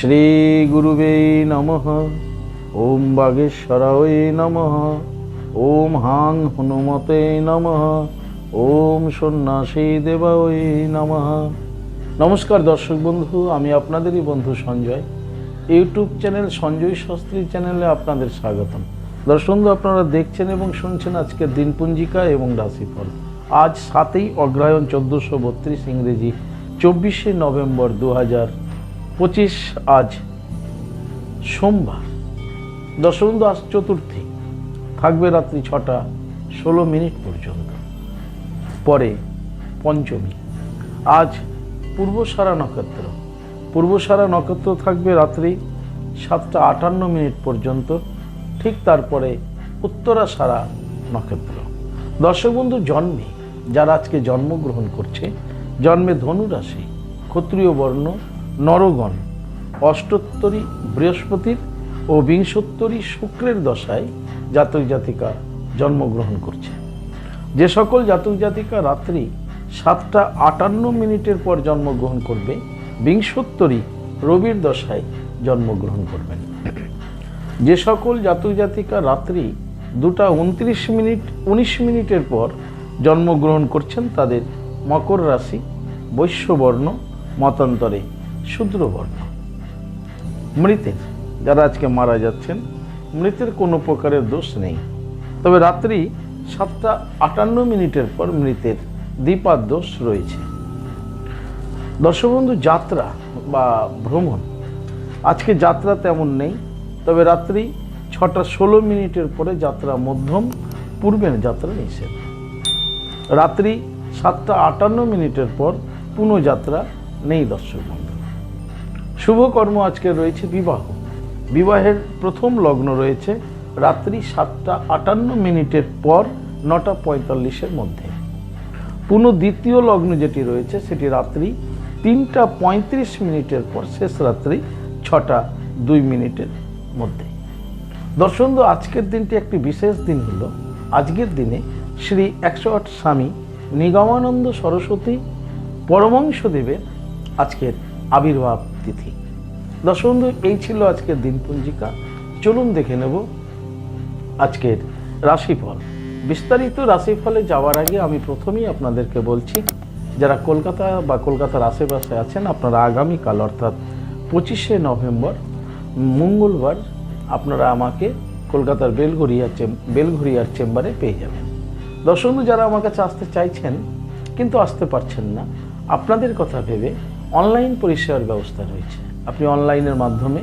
শ্রী গুরুবে নমঃ। ওম বাগেশ্বরায় নমঃ। ওম হাং হনুমতে নমঃ। ওম সন্ন্যাসী দেবায় নমঃ। নমস্কার দর্শক বন্ধু, আমি আপনাদেরই বন্ধু সঞ্জয়। ইউটিউব চ্যানেল সঞ্জয় শাস্ত্রী চ্যানেলে আপনাদের স্বাগতম। দর্শক আপনারা দেখছেন এবং শুনছেন আজকের দিনপঞ্জিকা এবং রাশিফল। আজ সাতই অগ্রায়ণ চোদ্দোশো বত্রিশ ইংরেজি, চব্বিশে নভেম্বর দু হাজার পঁচিশ আজ সোমবার বন্ধু আজ চতুর্থী, থাকবে রাত্রি ছটা ষোলো মিনিট পর্যন্ত, পরে পঞ্চমী। আজ পূর্বসারা নক্ষত্র পূর্বসারা নক্ষত্র থাকবে রাত্রি সাতটা আটান্ন মিনিট পর্যন্ত, ঠিক তারপরে উত্তরা সারা নক্ষত্র। দর্শক বন্ধু জন্মে, যারা আজকে জন্মগ্রহণ করছে, জন্মে ধনু রাশি ক্ষত্রিয় বর্ণ নরগণ, অষ্টোত্তরী বৃহস্পতির ও বিংশোত্তরী শুক্রের দশায় জাতক জাতিকা জন্মগ্রহণ করছে। যে সকল জাতক জাতিকা রাত্রি সাতটা আটান্ন মিনিটের পর জন্মগ্রহণ করবে, বিংশোত্তরী রবির দশায় জন্মগ্রহণ করবেন। যে সকল জাতক জাতিকা রাত্রি দুটা উনত্রিশ মিনিট, উনিশ মিনিটের পর জন্মগ্রহণ করছেন, তাদের মকর রাশি, বৈশ্যবর্ণ, মতান্তরে। শূদ্রবর্ণ মৃতের যারা আজকে মারা যাচ্ছেন, মৃতের কোনো প্রকারের দোষ নেই। তবে রাত্রি সাতটা আটান্ন মিনিটের পর মৃতের দ্বিপাদ দোষ রয়েছে। দর্শক বন্ধু যাত্রা বা ভ্রমণ, আজকে যাত্রা তেমন নেই। তবে রাত্রি ছটা ষোলো মিনিটের পরে যাত্রা মধ্যম, পূর্বের যাত্রা নিষেধ। রাত্রি সাতটা আটান্ন মিনিটের পর পুনঃযাত্রা নেই দর্শক বন্ধু শুভকর্ম আজকে রয়েছে বিবাহ। বিবাহের প্রথম লগ্ন রয়েছে রাত্রি সাতটা আটান্ন মিনিটের পর নটা পঁয়তাল্লিশের মধ্যে। পুনঃ দ্বিতীয় লগ্ন যেটি রয়েছে সেটি রাত্রি তিনটা পঁয়ত্রিশ মিনিটের পর শেষ রাত্রি ছটা দুই মিনিটের মধ্যে। দর্শন আজকের দিনটি একটি বিশেষ দিন হলো। আজকের দিনে শ্রী একশো আট স্বামী নিগমানন্দ সরস্বতী পরমংশদেবের আজকের আবির্ভাব। তিথি। দর্শক বন্ধু এই ছিল আজকের দিনপঞ্জিকা চলুন দেখে নেব আজকের রাশিফল। বিস্তারিত রাশিফলে যাওয়ার আগে আমি প্রথমেই আপনাদেরকে বলছি, যারা কলকাতা বা কলকাতার আশেপাশে আছেন, আপনারা আগামীকাল, অর্থাৎ পঁচিশে নভেম্বর, মঙ্গলবার, আপনারা আমাকে কলকাতার বেলঘরিয়া বেলঘরিয়ার চেম্বারে পেয়ে যাবেন। দর্শক যারা আমার কাছে আসতে চাইছেন, কিন্তু আসতে পারছেন না, আপনাদের কথা ভেবে অনলাইন পরিষেবার ব্যবস্থা রয়েছে। আপনি অনলাইনের মাধ্যমে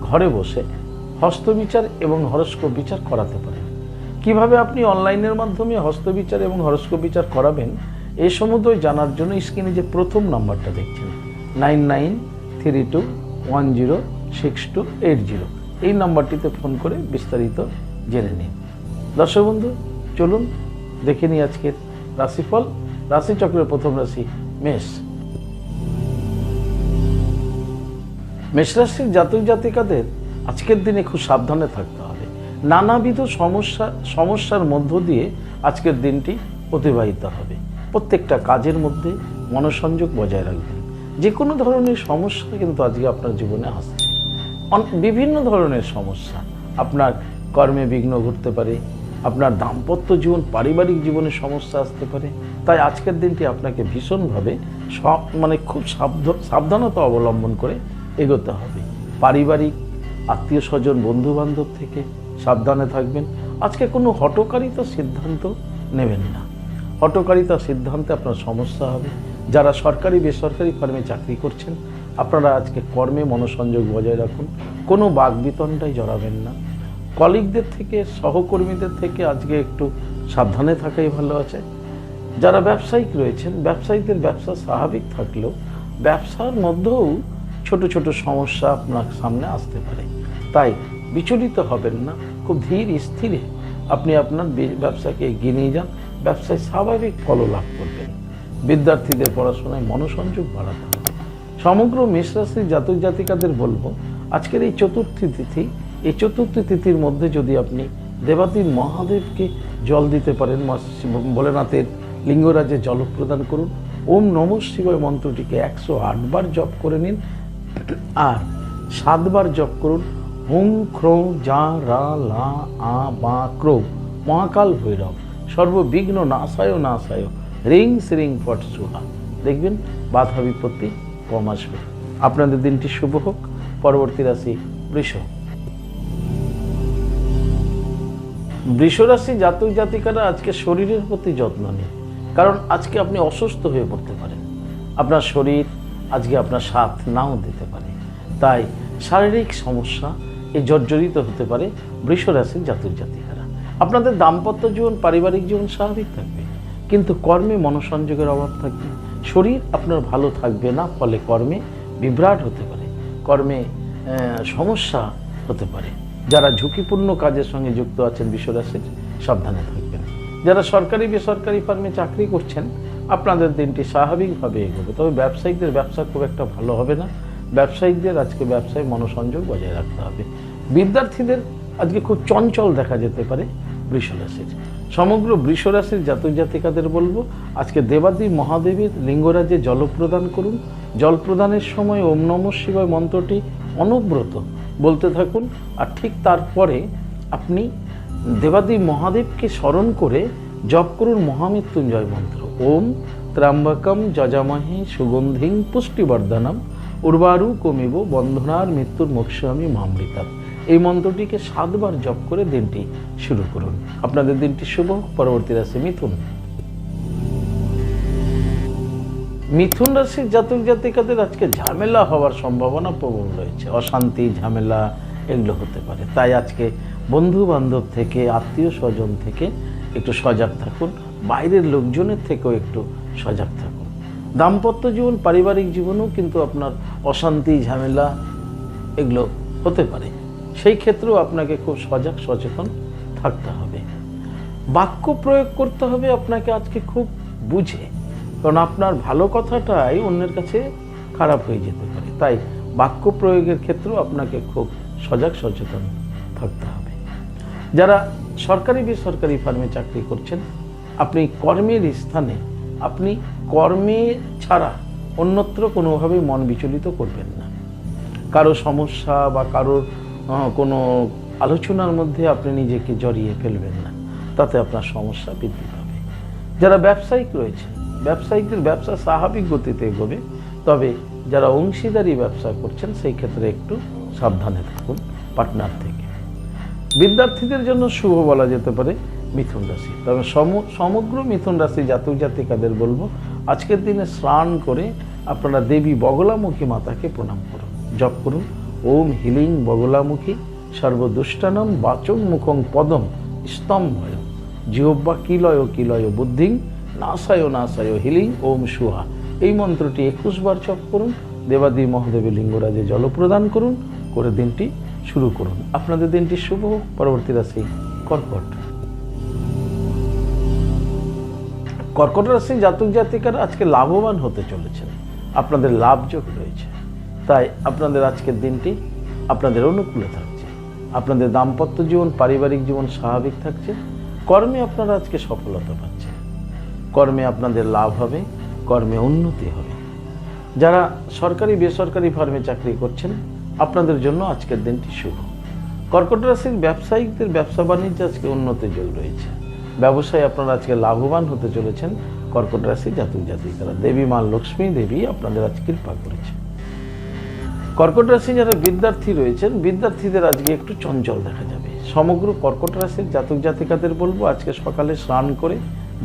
ঘরে বসে হস্তবিচার এবং হরস্কোপ বিচার করাতে পারেন। কীভাবে আপনি অনলাইনের মাধ্যমে হস্তবিচার এবং হরস্কোপ বিচার করাবেন এই সমুদ্র জানার জন্য স্ক্রিনে যে প্রথম নাম্বারটা দেখছেন, nine nine three two one zero six two eight zero. এই নাম্বারটিতে ফোন করে বিস্তারিত জেনে নিন। দর্শক বন্ধু, চলুন দেখে নিই আজকের রাশিফল। রাশিচক্রের প্রথম রাশি মেষ। মেষরাশির জাতক জাতিকাদের আজকের দিনে খুব সাবধানে থাকতে হবে। নানাবিধ সমস্যা, সমস্যার মধ্য দিয়ে আজকের দিনটি অতিবাহিত হবে। প্রত্যেকটা কাজের মধ্যে মনোসংযোগ বজায় রাখবেন। যে কোনো ধরনের সমস্যা কিন্তু আজকে আপনার জীবনে আসছে। বিভিন্ন ধরনের সমস্যা। আপনার কর্মে বিঘ্ন ঘটতে পারে, আপনার দাম্পত্য জীবন, পারিবারিক জীবনে সমস্যা আসতে পারে। তাই আজকের দিনটি আপনাকে ভীষণভাবে সব মানে খুব সাবধ, সাবধানতা অবলম্বন করে এগোতে হবে। পারিবারিক, আত্মীয় স্বজন বন্ধু বান্ধব থেকে সাবধানে থাকবেন। আজকে কোনো হটকারিতা সিদ্ধান্ত নেবেন না। হটকারিতা সিদ্ধান্তে আপনার সমস্যা হবে। যারা সরকারি, বেসরকারি ফার্মে চাকরি করছেন, আপনারা আজকে কর্মে মনোসংযোগ বজায় রাখুন। কোনো বাগবিতণ্ডায় জড়াবেন না। কলিগদের থেকে, সহকর্মীদের থেকে আজকে একটু সাবধানে থাকাই ভালো আছে। যারা ব্যবসায়িক রয়েছেন, ব্যবসায়ীদের ব্যবসা স্বাভাবিক থাকলেও ব্যবসার মধ্যেও ছোট ছোট সমস্যা আপনার সামনে আসতে পারে। তাই বিচলিত হবেন না, খুব ধীর স্থিরে আপনি আপনার ব্যবসাকে এগিয়ে নিয়ে যান, ব্যবসায় স্বাভাবিক ফল লাভ করবেন। বিদ্যার্থীদের পড়াশোনায় মনোসংযোগ বাড়াতে হবে। সমগ্র মেষরাশির জাতক জাতিকাদের বলব, আজকের এই চতুর্থী তিথি, এই চতুর্থী তিথির মধ্যে যদি আপনি দেবাতীর মহাদেবকে জল দিতে পারেন ভোলেনাথের লিঙ্গরাজে জল প্রদান করুন, ওম নম শিবায় মন্ত্রটিকে একশো আটবার জপ করে নিন আর সাতবার জপ করুন, হুং খ্রো যা রা লা আ বা ক্রো মহাকাল ভৈরব, সর্ববিঘ্ন নাশায় নাশায়, রিং শ্রিং ফট সুহা দেখবেন বাধা বিপত্তি কম আসবে। আপনাদের দিনটি শুভ হোক। পরবর্তী রাশি বৃষ। বৃষরাশি জাতক জাতিকারা আজকে শরীরের প্রতি যত্ন নিন। কারণ আজকে আপনি অসুস্থ হয়ে পড়তে পারেন। আপনার শরীর আজকে আপনার সাথ নাও দিতে পারে। তাই শারীরিক সমস্যা এ জর্জরিত হতে পারে বৃষরাশির জাতক জাতিকারা। আপনাদের দাম্পত্য জীবন, পারিবারিক জীবন স্বাভাবিক থাকবে। কিন্তু কর্মে মনোসংযোগের অভাব থাকবে। শরীর আপনার ভালো থাকবে না, ফলে কর্মে বিভ্রাট হতে পারে। কর্মে সমস্যা হতে পারে। যারা ঝুঁকিপূর্ণ কাজের সঙ্গে যুক্ত আছেন বিশ্বরাশির সাবধানে থাকবেন। যারা সরকারি, বেসরকারি ফার্মে চাকরি করছেন আপনাদের দিনটি স্বাভাবিকভাবে এগোবে। তবে ব্যবসায়িকদের ব্যবসা খুব একটা ভালো হবে না। ব্যবসায়িকদের আজকে ব্যবসায় মনোসংযোগ বজায় রাখতে হবে। বিদ্যার্থীদের আজকে খুব চঞ্চল দেখা যেতে পারে বৃষরাশির। সমগ্র বৃষরাশির জাতক জাতিকাদের বলব, আজকে দেবাদি মহাদেবীর লিঙ্গরাজে জল প্রদান করুন। জল প্রদানের সময় ওম নম শিবায় মন্ত্রটি অনব্রত বলতে থাকুন। আর ঠিক তারপরে আপনি দেবাদি মহাদেবকে স্মরণ করে জপ করুন মহামৃত্যুঞ্জয় মন্ত্র। ওম ত্রাম্বকম যজামহে সুগন্ধিং পুষ্টিবর্ধনম উর্বারু কমিব বন্ধনার মৃত্যুর মোক্ষামী মামৃতা এই মন্ত্রটিকে সাতবার জপ করে দিনটি শুরু করুন। আপনাদের দিনটি শুভ। পরবর্তী রাশি মিথুন। মিথুন রাশির জাতক জাতিকাদের আজকে ঝামেলা হওয়ার সম্ভাবনা প্রবল রয়েছে। অশান্তি, ঝামেলা এগুলো হতে পারে। তাই আজকে বন্ধু বান্ধব থেকে, আত্মীয় স্বজন থেকে একটু সজাগ থাকুন। বাইরের লোকজনের থেকেও একটু সজাগ থাকুন। দাম্পত্য জীবন, পারিবারিক জীবনেও কিন্তু আপনার অশান্তি, ঝামেলা এগুলো হতে পারে। সেই ক্ষেত্রেও আপনাকে খুব সজাগ, সচেতন থাকতে হবে। বাক্য প্রয়োগ করতে হবে আপনাকে আজকে খুব বুঝে। কারণ আপনার ভালো কথাটাই অন্যের কাছে খারাপ হয়ে যেতে পারে। তাই বাক্য প্রয়োগের ক্ষেত্রেও আপনাকে খুব সজাগ, সচেতন থাকতে হবে। যারা সরকারি, বেসরকারি ফার্মে চাকরি করছেন আপনি কর্মের স্থানে, আপনি কর্মে ছাড়া অন্যত্র কোনোভাবেই মন বিচলিত করবেন না। কারও সমস্যা বা কারোর কোনো আলোচনার মধ্যে আপনি নিজেকে জড়িয়ে ফেলবেন না। তাতে আপনার সমস্যা বৃদ্ধি পাবে। যারা ব্যবসায়িক রয়েছে, ব্যবসায়িকদের ব্যবসা স্বাভাবিক গতিতে এগোবে। তবে যারা অংশীদারি ব্যবসা করছেন, সেই ক্ষেত্রে একটু সাবধানে থাকুন পার্টনার থেকে। বিদ্যার্থীদের জন্য শুভ বলা যেতে পারে মিথুন রাশি। তবে সম- সমগ্র মিথুন রাশি জাতক জাতিকাদের বলব, আজকের দিনে স্নান করে আপনারা দেবী বগলামুখী মাতাকে প্রণাম করুন। জপ করুন। ওম হিলিং বগলামুখী সর্বদুষ্টানম বাচং মুখং পদম স্তম্ভয়। জিহ্বা কিলয় কিলয় বুদ্ধিং নাসায় নাসায় হিলিং ওম সুহা। এই মন্ত্রটি একুশ বার জপ করুন। দেবাদি মহাদেবী লিঙ্গরাজে জল প্রদান করুন। করে দিনটি শুরু করুন। আপনাদের দিনটি শুভ হোক। পরবর্তী রাশি কর্কট। কর্কট রাশি জাতক জাতিকারা আজকে লাভবান হতে চলেছেন। আপনাদের লাভযোগ রয়েছে। তাই আপনাদের আজকের দিনটি আপনাদের অনুকূলে থাকছে। আপনাদের দাম্পত্য জীবন, পারিবারিক জীবন স্বাভাবিক থাকছে। কর্মে আপনারা আজকে সফলতা পাচ্ছেন। কর্মে আপনাদের লাভ হবে, কর্মে উন্নতি হবে। যারা সরকারি, বেসরকারি ফার্মে চাকরি করছেন, আপনাদের জন্য আজকের দিনটি শুভ। কর্কট রাশির ব্যবসায়িকদের ব্যবসা বাণিজ্য আজকে উন্নতি যোগ রয়েছে। ব্যবসায় আপনারা আজকে লাভবান হতে চলেছেন। কর্কট রাশি, জাতক জাতিকারা। দেবী মা লক্ষ্মী দেবী আপনাদের আজ কৃপা করেছে। কর্কট রাশি যারা বিদ্যার্থী রয়েছেন, বিদ্যার্থীদের আজকে একটু চঞ্চল দেখা যাবে। সমগ্র কর্কট রাশির জাতক জাতিকাদের বলব, আজকে সকালে স্নান করে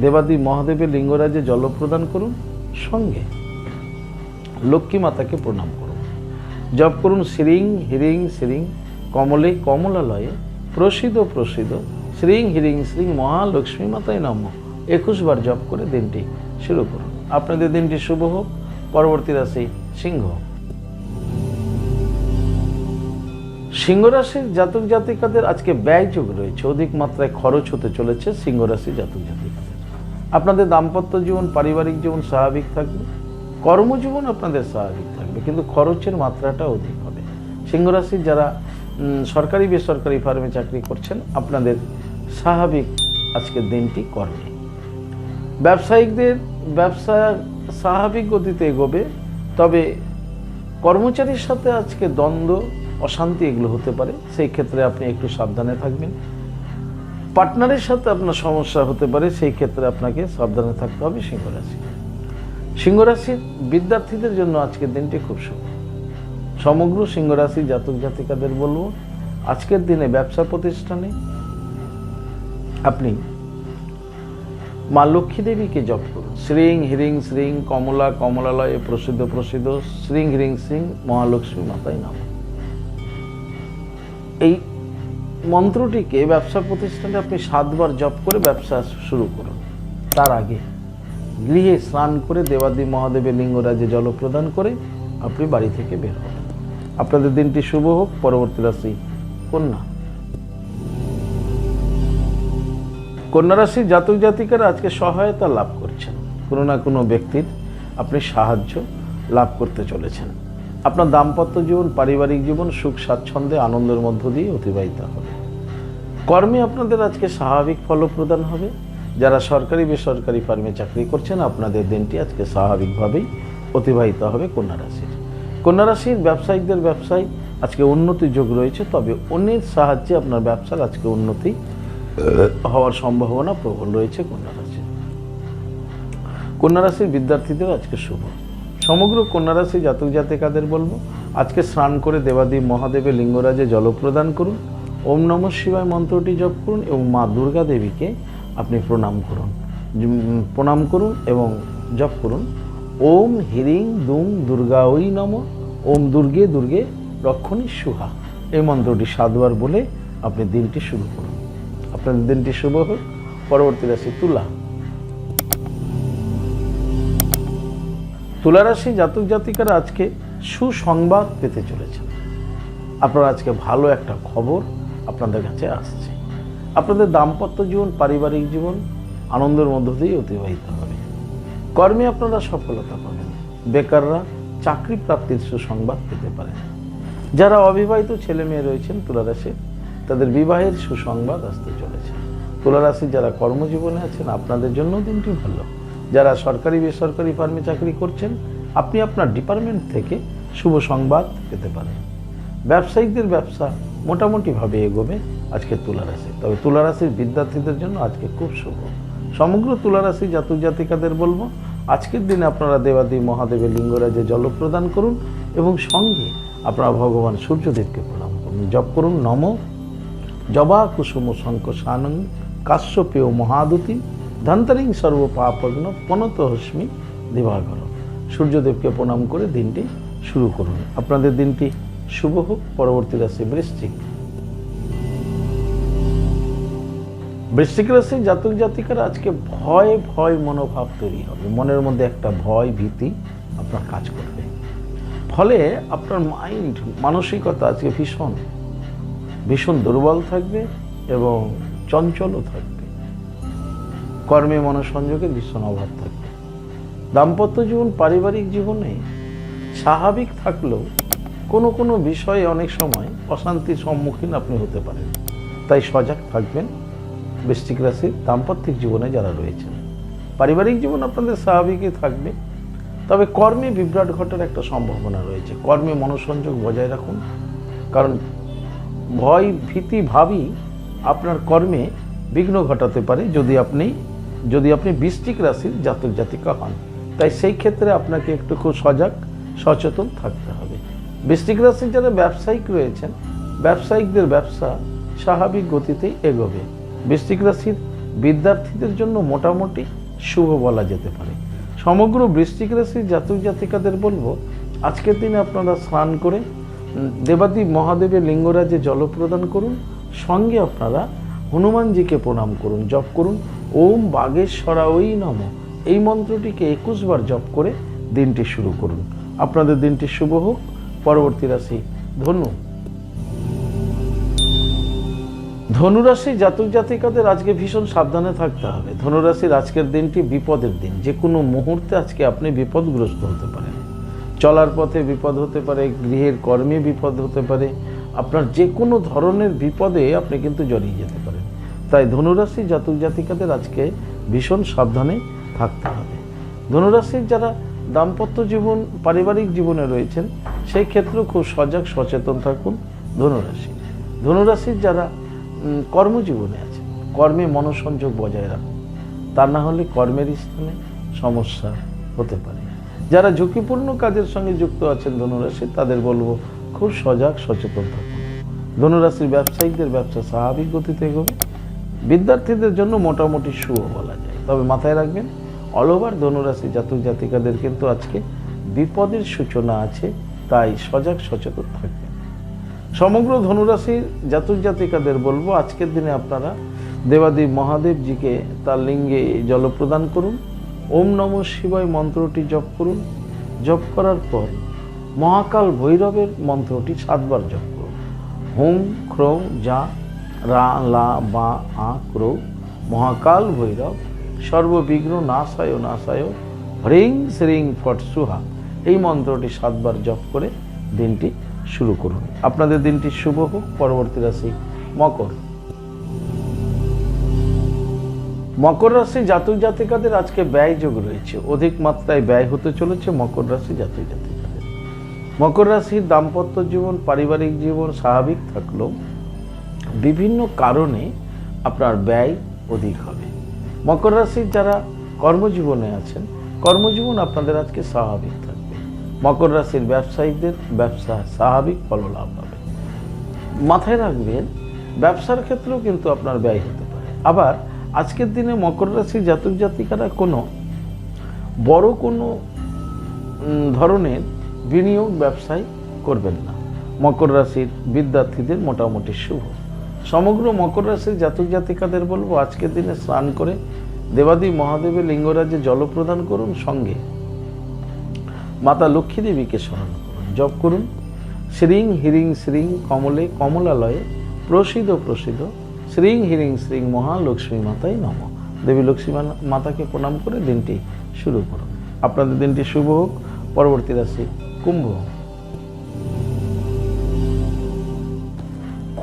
দেবাদি মহাদেবের লিঙ্গরাজে জল প্রদান করুন। সঙ্গে লক্ষ্মী মাতাকে প্রণাম করুন। জপ করুন, শ্রীং, হিরিং, শ্রীং, কমলে কমলালয়ে প্রসিদ্ধ প্রসিদ্ধ। শ্রীং হিরিং শ্রীং মহালক্ষ্মী মাতায় নম। একুশ বার জপ করে দিনটি শুরু করুন। আপনাদের দিনটি শুভ হোক, পরবর্তী রাশি সিংহ সিংহ রাশির জাতক জাতিকাদের আজকে ব্যয় যোগ রয়েছে, অধিক মাত্রায় খরচ হতে চলেছে সিংহ রাশির জাতক জাতিকাদের। আপনাদের দাম্পত্য জীবন, পারিবারিক জীবন স্বাভাবিক থাকবে, কর্মজীবন আপনাদের স্বাভাবিক থাকবে, কিন্তু খরচের মাত্রাটা অধিক হবে। সিংহ রাশির যারা সরকারি, বেসরকারি ফার্মে চাকরি করছেন আপনাদের স্বাভাবিক আজকের দিনটি কর্মে। ব্যবসায়িকদের, ব্যবসা স্বাভাবিক গতিতে এগোবে, তবে কর্মচারীর সাথে আজকে দ্বন্দ্ব, অশান্তি এগুলো হতে পারে, সেই ক্ষেত্রে আপনি একটু সাবধানে থাকবেন। পার্টনারের সাথে আপনার সমস্যা হতে পারে, সেই ক্ষেত্রে আপনাকে সাবধানে থাকতে হবে সিংহ রাশি সিংহ রাশির বিদ্যার্থীদের জন্য আজকের দিনটি খুব শুভ। সমগ্র সিংহ রাশি জাতক জাতিকাদের বলব, আজকের দিনে ব্যবসা প্রতিষ্ঠানে আপনি মা লক্ষ্মী দেবীকে জপ করুন। শ্রীং হিরিং শ্রীং কমলা কমলালয়ে প্রসিদ্ধ প্রসিদ্ধ শ্রীং হিরিং সিং মহালক্ষ্মী মাতায় নাম। এই মন্ত্রটিকে ব্যবসা প্রতিষ্ঠানে আপনি সাতবার জপ করে ব্যবসা শুরু করুন। তার আগে গৃহে স্নান করে দেবাদি মহাদেবের লিঙ্গরাজে জল প্রদান করে আপনি বাড়ি থেকে বের হবেন আপনাদের দিনটি শুভ হোক, পরবর্তী রাশি কন্যা। কন্যা রাশির জাতক জাতিকারা আজকে সহায়তা লাভ করছেন। কোনো না কোনো ব্যক্তির আপনি সাহায্য লাভ করতে চলেছেন। আপনার দাম্পত্য জীবন, পারিবারিক জীবন, সুখ, স্বাচ্ছন্দ্যে, আনন্দের মধ্য দিয়ে অতিবাহিত হবে। কর্মে আপনাদের আজকে স্বাভাবিক ফল প্রদান হবে। যারা সরকারি, বেসরকারি ফার্মে চাকরি করছেন, আপনাদের দিনটি আজকে স্বাভাবিকভাবেই অতিবাহিত হবে কন্যা রাশির। কন্যা রাশির ব্যবসায়িকদের ব্যবসায় আজকে উন্নতি যোগ রয়েছে, তবে অন্যের সাহায্যে আপনার ব্যবসার আজকে উন্নতি হওয়ার সম্ভাবনা প্রবল রয়েছে কন্যা রাশি কন্যা রাশির বিদ্যার্থীদের আজকে শুভ। সমগ্র কন্যা রাশি জাতক জাতিকাদের বলব, আজকে স্নান করে দেবাদেব মহাদেবের লিঙ্গরাজে জল প্রদান করুন, ওম নম শিবায় মন্ত্রটি জপ করুন এবং মা দুর্গা দেবীকে আপনি প্রণাম করুন প্রণাম করুন এবং জপ করুন। ওম হিরিং দুং দুর্গা ওই নম। ওম দুর্গে দুর্গে রক্ষণী সুহা। এই মন্ত্রটি সাতবার বলে আপনি দিনটি শুরু করুন। আপনাদের দিনটি শুভ হোক। পরবর্তী রাশি তুলা। তুলা রাশি জাতক জাতিকারা আজকে সুসংবাদ পেতে চলেছেন। আপনারা আজকে ভালো একটা খবর আপনাদের কাছে আসছে। আপনাদের দাম্পত্য জীবন, পারিবারিক জীবন আনন্দের মধ্য দিয়ে অতিবাহিত হবে। কর্মে আপনারা সফলতা পাবেন। বেকাররা চাকরি প্রাপ্তির সুসংবাদ পেতে পারেন যারা অবিবাহিত ছেলে মেয়ে রয়েছেন, তুলারাশি, তাদের বিবাহের সুসংবাদ আসতে চলেছে। তুলারাশি যারা কর্মজীবনে আছেন, আপনাদের জন্য দিনটি ভালো। যারা সরকারি, বেসরকারি ফার্মে চাকরি করছেন, আপনি আপনার ডিপার্টমেন্ট থেকে শুভ সংবাদ পেতে পারেন। ব্যবসায়িকদের ব্যবসা মোটামুটিভাবে এগোবে আজকে তুলারাশি। তবে তুলারাশির বিদ্যার্থীদের জন্য আজকে খুব শুভ। সমগ্র তুলারাশি জাতক জাতিকাদের বলব আজকের দিনে আপনারা দেবাদেবী মহাদেবের লিঙ্গরাজে জল প্রদান করুন এবং সঙ্গে আপনারা ভগবান সূর্যদেবকে প্রণাম করুন। জপ করুন, নম। জবা কুসুম শঙ্ক সানং কাশ্যপেয় মহাদুতি ধন্তরিং সর্ব পাপগ্ন পনত হস্মি দিবাকর। সূর্যদেবকে প্রণাম করে দিনটি শুরু করুন। আপনাদের দিনটি শুভ হোক। পরবর্তী রাশি বৃশ্চিক বৃশ্চিক রাশি জাতক জাতিকারা আজকে ভয় ভয় মনোভাব তৈরি হবে। মনের মধ্যে একটা ভয়, ভীতি আপনার কাজ করবে। ফলে আপনার মাইন্ড মানসিকতা আজকে ভীষণ ভীষণ দুর্বল থাকবে এবং চঞ্চলও থাকবে। কর্মে মনোসংযোগের ভীষণ অভাব থাকবে। দাম্পত্য জীবন, পারিবারিক জীবনে স্বাভাবিক থাকলেও কোনো কোনো বিষয়ে অনেক সময় অশান্তির সম্মুখীন আপনি হতে পারেন। তাই সজাগ থাকবেন। বৃশ্চিক রাশির দাম্পত্যিক জীবনে যারা রয়েছেন, পারিবারিক জীবন আপনাদের স্বাভাবিকই থাকবে, তবে কর্মে বিভ্রাট ঘটার একটা সম্ভাবনা রয়েছে। কর্মে মনোসংযোগ বজায় রাখুন, কারণ ভয়, ভীতি, ভাবই আপনার কর্মে বিঘ্ন ঘটাতে পারে যদি আপনি যদি আপনি বৃষ্টিক রাশির জাতক জাতিকা হন। তাই সেই ক্ষেত্রে আপনাকে একটু খুব সজাগ, সচেতন থাকতে হবে। বৃষ্টিক রাশির যারা ব্যবসায়িক রয়েছেন, ব্যবসায়িকদের ব্যবসা স্বাভাবিক গতিতেই এগোবে। বৃষ্টিক রাশির বিদ্যার্থীদের জন্য মোটামুটি শুভ বলা যেতে পারে। সমগ্র বৃষ্টিক রাশির জাতক জাতিকাদের বলব আজকের দিনে আপনারা স্নান করে উম, দেবাদি মহাদেবের লিঙ্গরাজে জল প্রদান করুন সঙ্গে আপনারা হনুমানজিকে প্রণাম করুন জপ করুন। ওম বাগেশ্বরা ওই নম। এই মন্ত্রটিকে একুশ বার জপ করে দিনটি শুরু করুন। আপনাদের দিনটি শুভ হোক। পরবর্তী রাশি ধনু ধনুরাশি জাতক জাতিকাদের আজকে ভীষণ সাবধানে থাকতে হবে। ধনুরাশির আজকের দিনটি বিপদের দিন। যে কোনো মুহূর্তে আজকে আপনি বিপদগ্রস্ত হতে পারেন। চলার পথে বিপদ হতে পারে, গৃহের কর্মে বিপদ হতে পারে, আপনার যে কোনো ধরনের বিপদে আপনি কিন্তু জড়িয়ে যেতে পারেন। তাই ধনুরাশি জাতক জাতিকাদের আজকে ভীষণ সাবধানে থাকতে হবে। ধনুরাশির যারা দাম্পত্য জীবন, পারিবারিক জীবনে রয়েছেন, সেই ক্ষেত্রেও খুব সজাগ সচেতন থাকুন ধনুরাশি ধনুরাশির যারা কর্মজীবনে আছে। কর্মে মনোসংযোগ বজায় রাখুন তা না হলে কর্মের স্থানে সমস্যা হতে পারে। যারা ঝুঁকিপূর্ণ কাজের সঙ্গে যুক্ত আছেন ধনুরাশি, তাদের বলব, খুব সজাগ, সচেতন থাকুন। ধনুরাশির ব্যবসায়িকদের ব্যবসা স্বাভাবিক গতিতে এগোবে। বিদ্যার্থীদের জন্য মোটামুটি শুভ বলা যায়। তবে মাথায় রাখবেন অল ওভার ধনুরাশি জাতক জাতিকাদের কিন্তু আজকে বিপদের সূচনা আছে, তাই সজাগ, সচেতন থাকবেন। সমগ্র ধনুরাশির জাতক জাতিকাদের বলব, আজকের দিনে আপনারা দেবাদেব মহাদেবজিকে তার লিঙ্গে জল প্রদান করুন, ওম নম শিবায় মন্ত্রটি জপ করুন। জপ করার পর মহাকাল ভৈরবের মন্ত্রটি সাতবার জপ করুন। হুম ক্রৌ যা, রা, লা, বা, আ, ক্রৌ, মহাকাল ভৈরব, সর্ববিঘ্ন, নাশায় নাশায় হ্রিং, শ্রিং, ফট, সুহা। এই মন্ত্রটি সাতবার জপ করে দিনটি শুরু করুন। আপনাদের দিনটি শুভ হোক, পরবর্তী রাশি মকর। মকর রাশি জাতক জাতিকাদের আজকে ব্যয় যোগ রয়েছে। অধিক মাত্রায় ব্যয় হতে চলেছে মকর রাশি জাতক জাতিকাদের। মকর রাশির দাম্পত্য জীবন, পারিবারিক জীবন স্বাভাবিক থাকলেও বিভিন্ন কারণে আপনার ব্যয় অধিক হবে। মকর রাশির যারা কর্মজীবনে আছেন, কর্মজীবন আপনাদের আজকে স্বাভাবিক মকর রাশির ব্যবসায়ীদের ব্যবসা স্বাভাবিক ফললাভ হবে। মাথায় রাখবেন, ব্যবসার ক্ষেত্রেও কিন্তু আপনার ব্যয় হতে পারে। আবার আজকের দিনে মকর রাশির জাতক জাতিকারা কোনো বড় কোনো ধরনের বিনিয়োগ ব্যবসায় করবেন না। মকর রাশির বিদ্যার্থীদের মোটামুটি শুভ। সমগ্র মকর রাশির জাতক জাতিকাদের বলব, আজকের দিনে স্নান করে দেবাদি মহাদেবের লিঙ্গরাজ্যে জল প্রদান করুন সঙ্গে। মাতা লক্ষ্মী দেবীকে স্মরণ করুন, জপ করুন। শ্রীং হিরিং শ্রীং কমলে কমলালয়ে প্রসিদ্ধ প্রসিদ্ধ। শ্রীং হিরিং শ্রীং মহালক্ষ্মী মাতাই নম। দেবী লক্ষ্মী মাতাকে প্রণাম করে দিনটি শুরু করুন। আপনাদের দিনটি শুভ হোক। পরবর্তী রাশি কুম্ভ।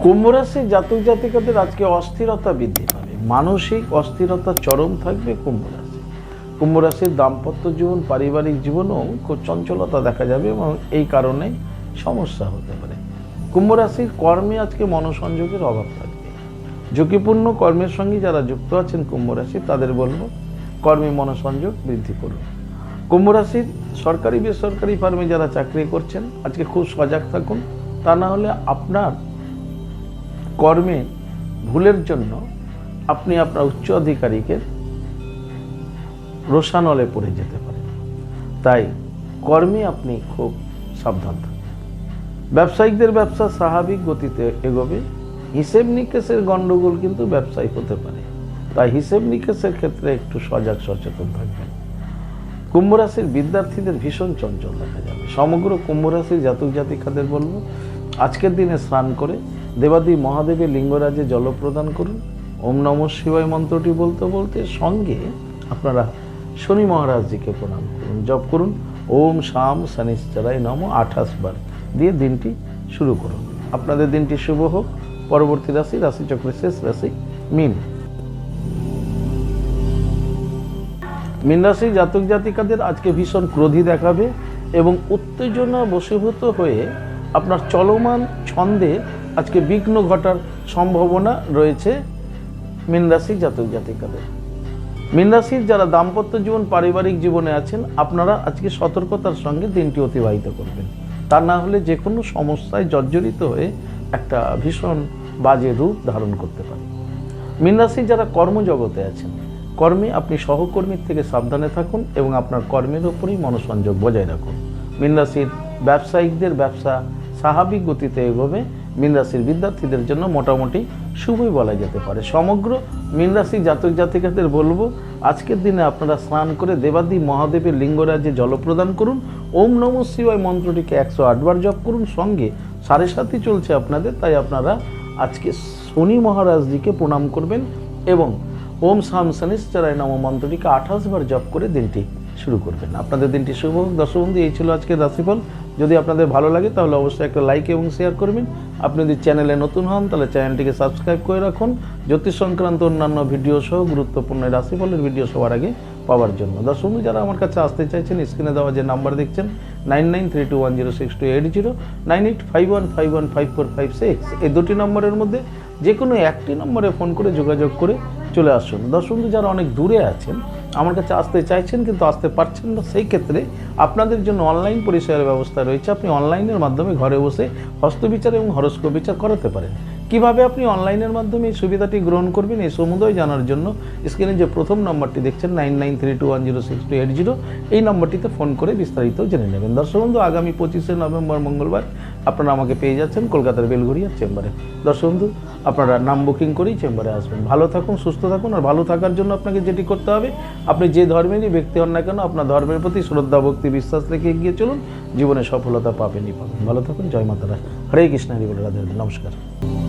কুম্ভ রাশির জাতক জাতিকাদের আজকে অস্থিরতা বৃদ্ধি পাবে। মানসিক অস্থিরতা চরম থাকবে কুম্ভ রাশি কুম্ভ রাশির দাম্পত্য জীবন, পারিবারিক জীবনেও খুব চঞ্চলতা দেখা যাবে এবং এই কারণে সমস্যা হতে পারে। কুম্ভ রাশির কর্মে আজকে মনোসংযোগের অভাব থাকবে। ঝুঁকিপূর্ণ কর্মের সঙ্গে যারা যুক্ত আছেন কুম্ভ রাশি তাদের বলব কর্মে মনোসংযোগ বৃদ্ধি করুন। কুম্ভ রাশির সরকারি, বেসরকারি ফার্মে যারা চাকরি করছেন, আজকে খুব সজাগ থাকুন। তা না হলে আপনার কর্মে ভুলের জন্য আপনি আপনার উচ্চ আধিকারিকের রোষানলে পড়ে যেতে পারে। তাই কর্মে আপনি খুব সাবধান থাকুন। ব্যবসায়িকদের ব্যবসা স্বাভাবিক গতিতে এগোবে। হিসেব নিকেশের গণ্ডগোল কিন্তু ব্যবসায়ী হতে পারে। তাই হিসেব নিকেশের ক্ষেত্রে একটু সজাগ সচেতন থাকবেন। কুম্ভ রাশির বিদ্যার্থীদের ভীষণ চঞ্চল দেখা যাবে। সমগ্র কুম্ভ রাশির জাতক জাতিকাদের বলব, আজকের দিনে স্নান করে দেবাদি মহাদেবের লিঙ্গরাজে জল প্রদান করুন। ওম নম শিবায় মন্ত্রটি বলতে বলতে সঙ্গে আপনারা শনি মহারাজজিকে প্রণাম করুন, জপ করুন। ওম শাম শনিশ্চরায় নম আঠাশ বার দিয়ে দিনটি শুরু করুন। আপনাদের দিনটি শুভ হোক। পরবর্তী রাশি রাশিচক্রের শেষ রাশি, মিন। মীন রাশি জাতক জাতিকাদের আজকে ভীষণ ক্রোধী দেখাবে এবং উত্তেজনা বশীভূত হয়ে আপনার চলমান ছন্দে আজকে বিঘ্ন ঘটার সম্ভাবনা রয়েছে মীন রাশি জাতক জাতিকাদের। মীন রাশির যারা দাম্পত্য জীবন, পারিবারিক জীবনে আছেন, আপনারা আজকে সতর্কতার সঙ্গে দিনটি অতিবাহিত করবেন। তা না হলে যে কোনো সমস্যায় জর্জরিত হয়ে একটা ভীষণ বাজে রূপ ধারণ করতে পারে। মীন রাশি যারা কর্মজগতে আছেন, কর্মে আপনি সহকর্মীর থেকে সাবধানে থাকুন এবং আপনার কর্মের ওপরেই মনোসংযোগ বজায় রাখুন। মীন রাশির ব্যবসায়িকদের ব্যবসা স্বাভাবিক গতিতে এগোবে। মীন রাশির বিদ্যার্থীদের জন্য মোটামুটি শুভই বলা যেতে পারে। সমগ্র মীন রাশি জাতক জাতিকাদের বলব, আজকের দিনে আপনারা স্নান করে দেবাদি মহাদেবের লিঙ্গরাজ্যে জল প্রদান করুন। ওম নম শিবায় মন্ত্রটিকে একশো আটবার জপ করুন। সঙ্গে সাড়ে সাতই চলছে আপনাদের, তাই আপনারা আজকে শনি মহারাজজিকে প্রণাম করবেন এবং ওম শাম শনিশ্চরায় নম মন্ত্রটিকে আঠাশ বার জপ করে দিনটি শুরু করবেন। আপনাদের দিনটি শুভ হোক, দর্শক এই ছিল আজকের রাশিফল। যদি আপনাদের ভালো লাগে, তাহলে অবশ্যই একটা লাইক এবং শেয়ার করবেন। আপনি যদি চ্যানেলে নতুন হন, তাহলে চ্যানেলটিকে সাবস্ক্রাইব করে রাখুন। জ্যোতিষ সংক্রান্ত অন্যান্য ভিডিও সহ গুরুত্বপূর্ণ রাশিফলের ভিডিও সবার আগে পাওয়ার জন্য। দর্শক, যারা আমার কাছে আসতে চাইছেন স্ক্রিনে দেওয়া যে নাম্বার দেখছেন nine nine three two one zero six two eight zero nine eight five one five one five four five six এই দুটি নম্বরের মধ্যে যে কোনো একটি নম্বরে ফোন করে যোগাযোগ করে চলে আসুন। দর্শকবন্ধু যারা অনেক দূরে আছেন, আমার কাছে আসতে চাইছেন কিন্তু আসতে পারছেন না, সেই ক্ষেত্রে আপনাদের জন্য অনলাইন পরিষেবার ব্যবস্থা রয়েছে। আপনি অনলাইনের মাধ্যমে ঘরে বসে হস্তবিচার এবং হরস্ক বিচার করাতে পারেন। কীভাবে আপনি অনলাইনের মাধ্যমে এই সুবিধাটি গ্রহণ করবেন এই সমুদয় জানার জন্য স্ক্রিনে যে প্রথম নম্বরটি দেখছেন nine nine three two one zero six two eight zero এই নম্বরটিতে ফোন করে বিস্তারিত জেনে নেবেন। দর্শক বন্ধু, আগামী পঁচিশে নভেম্বর মঙ্গলবার আপনারা আমাকে পেয়ে যাচ্ছেন কলকাতার বেলঘরিয়ার চেম্বারে। দর্শক বন্ধু, আপনারা নাম বুকিং করেই চেম্বারে আসবেন। ভালো থাকুন, সুস্থ থাকুন আর ভালো থাকার জন্য আপনাকে যেটি করতে হবে, আপনি যে ধর্মেরই ব্যক্তি হন না কেন, আপনার ধর্মের প্রতি শ্রদ্ধা, ভক্তি, বিশ্বাস রেখে এগিয়ে চলুন। জীবনে সফলতা পাবেনই পাবেন। ভালো থাকুন, জয় মাতারা। হরে কৃষ্ণ, হরি বলে রাধে। নমস্কার।